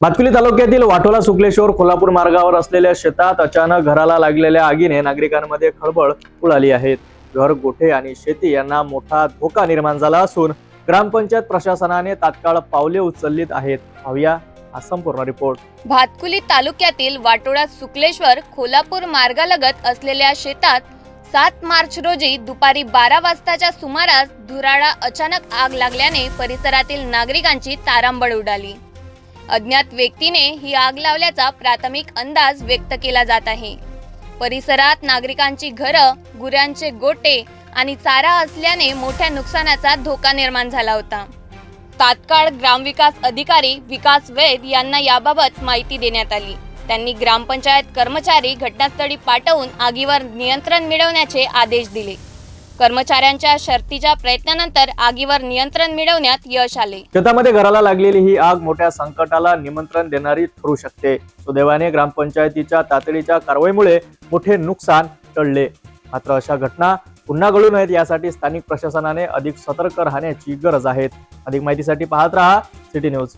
भातकुली तालुक्यातील वाटोला सुकलेश्वर कोल्हापूर मार्गावर असलेल्या शेतात अचानक घराला लागलेल्या आगीने नागरिकांमध्ये खळबळ उडाली आहे. घर गोठे आणि शेती यांना मोठा धोका निर्माण झाला असून ग्रामपंचायत प्रशासनाने तात्काळ पावले उचललीत आहेत. पाहूया हा संपूर्ण रिपोर्ट. भातकुली तालुक्यातील वाटोळा सुकलेश्वर कोल्हापूर मार्गालगत असलेल्या शेतात सात मार्च रोजी दुपारी बारा वाजताच्या सुमारास धुराळा अचानक आग लागल्याने परिसरातील नागरिकांची तारांबळ उडाली. अज्ञात व्यक्तीने ही आग लावल्याचा प्राथमिक अंदाज व्यक्त केला जात आहे. परिसरात नागरिकांची घरं गुरांचे गोटे आणि चारा असल्याने मोठ्या नुकसानाचा धोका निर्माण झाला होता. तात्काळ ग्रामविकास अधिकारी विकास वैद यांना याबाबत माहिती देण्यात आली. त्यांनी ग्रामपंचायत कर्मचारी घटनास्थळी पाठवून आगीवर नियंत्रण मिळवण्याचे आदेश दिले. कर्मचाऱ्यांच्या शर्तीच्या प्रयत्नानंतर आगीवर नियंत्रण मिळवण्यात यश आले. शेतामध्ये घराला लागलेली ही आग मोठ्या संकटाला निमंत्रण देणारी ठरू शकते. सुदैवाने ग्रामपंचायतीच्या तातडीच्या कारवाईमुळे मोठे नुकसान टळले. मात्र अशा घटना पुन्हा घडू नयेत यासाठी स्थानिक प्रशासनाने अधिक सतर्क राहण्याची गरज आहे. अधिक माहितीसाठी पाहत रहा सिटी न्यूज.